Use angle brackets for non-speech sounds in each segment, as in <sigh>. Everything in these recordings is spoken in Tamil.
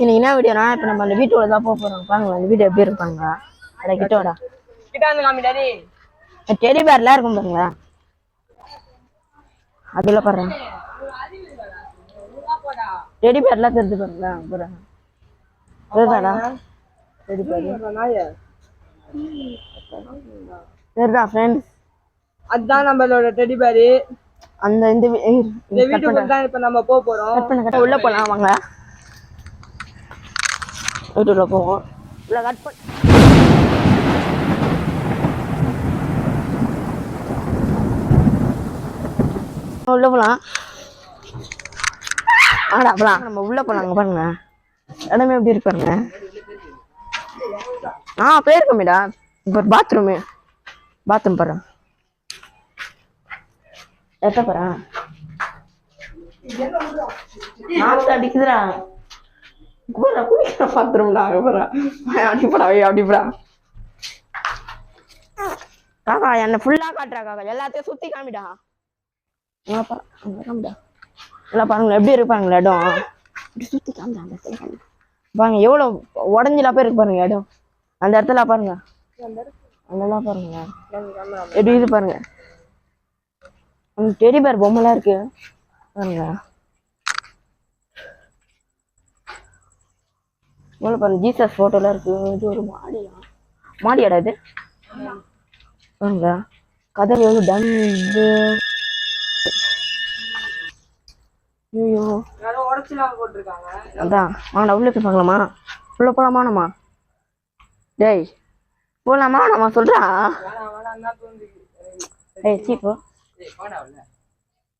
இன்னைக்கு என்ன வீடியோனா இப்போ நம்ம அந்த வீட்டோட தான் போக போகிறோம் பாருங்க அந்த வீடியோ எப்படி இருப்பாங்க. அட கிட்டோட கிட்ட வந்து காமி டாடி. டெடி பேர்லாம் இருக்கும் பாருங்க. அதில் பாருங்க. டெடி பேர்லாம் தெரிஞ்சு பாருங்க. பாருங்க. தெரியுதாடா? டெடி பேர் தெரியுதா ஃப்ரெண்ட்ஸ் அதுதான் நம்மளோட டெடி பேரு அந்த இந்த வீ- ஏய், இந்த வீட்டுக்குள்ள தான் இப்ப நம்ம போக கட் உள்ள போலாம் வாங்க. வீட்டுக்குள்ள போவோம் உள்ள கட் பண்ண உள்ள போலாம் ஆடா போலாம் நம்ம உள்ள போலாங்க பாருங்க இடமே எப்படி இருக்கு பாருங்க ஆ போயிருக்கோமேடா இப்போ பாத்ரூமு பாத்ரூம் போறேன் எத்த போறேன் நாக்கு அடிக்குதுடா குபரா குளிக்கிற பாத்திரம்டா குபரா போறா அப்படிப்படா காக்கா என்ன ஃபுல்லா காட்டுறா காக்கா. எல்லாத்தையும் சுத்தி காமிடா. காமிடா. எல்லாம் பாருங்களா எப்படி இருப்பாங்களா இடம். இப்படி சுத்தி காமிடா அந்த இடத்துல காமிடா. பாருங்க எவ்வளோ உடஞ்சிலாம் போய் இருக்கு பாருங்க இடம். அந்த இடத்துல பாருங்க. அதெல்லாம் பாருங்க. எப்படி இது பாருங்க. டெடி பேர் பொம்மைலாம் இருக்கு. பாருங்க. இவ்வளோ பாருங்க ஜீசஸ் ஃபோட்டோலாம் இருக்கு. இது ஒரு மாடியா? மாடியாடா இது? பாருங்க. கதவு எவ்வளோ டன் இது ஐயோ அதான். வாங்கடா உள்ளே போய் பார்க்கலாமா? உள்ள போலாமா நம்ம? டேய் போலாமா நம்ம தோணுது ஏய் சீப்போ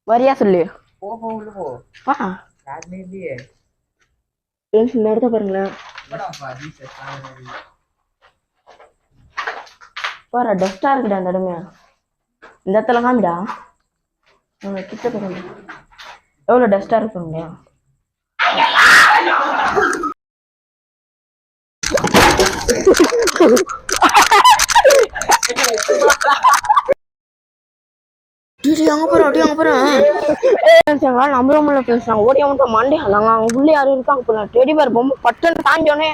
வரியா சொல்லு. போ போ உள்ள போ. வா. யாருமே இல்லையே. இடத்த பாருங்களேன். பாரு டஸ்டா இருக்குடா அந்த இடமே. இந்த இடத்துல காமிடா. கிட்ட போய் எவ்வளோ டஸ்டா இருக்குங்க <laughs> டிடி அங்க போறோம் அடி அங்க போறோம் நம்மளும் முள்ள பேசுறாங்க ஓடி அவன்ட்டு மண்டையாங்க அவங்க உள்ள யாரும் இருக்காங்க போல. டெடி பேர் பொம்மை பட்டுன்னு தாஞ்சோனே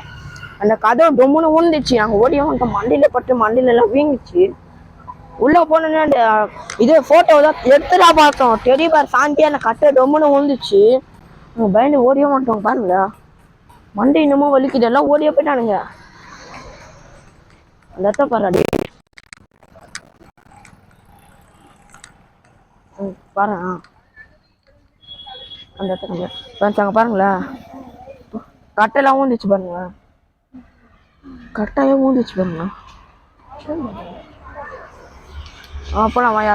அந்த கதவு டொம்முன்னு ஊந்துச்சு. நாங்க ஓடி அவன்ட்டு மண்டையில பட்டு மண்டையில எல்லாம் வீங்கிச்சு. உள்ள போனோன்னே அந்த இது போட்டோ தான் எடுத்துடா பார்த்தோம். டெடி பேர் சாந்தி அந்த கட்டை டொம்முன்னு ஊந்துச்சு. நாங்க பயந்து ஓடியே மாட்டோம் பாருங்க மண்டை இன்னமும் வலிக்குது. எல்லாம் ஓடியே போயிட்டானுங்க. அந்த இடத்த பாரு பாருங்க. பாரு ஆ. அந்த இடத்துல ஃப்ரெண்ட்ஸ் அங்கே பாருங்களேன் கட்டையெல்லாம் ஊந்துச்சு பாருங்க. கட்டாயம் ஊந்துச்சு பாருங்க. ஆ நான் வாயா.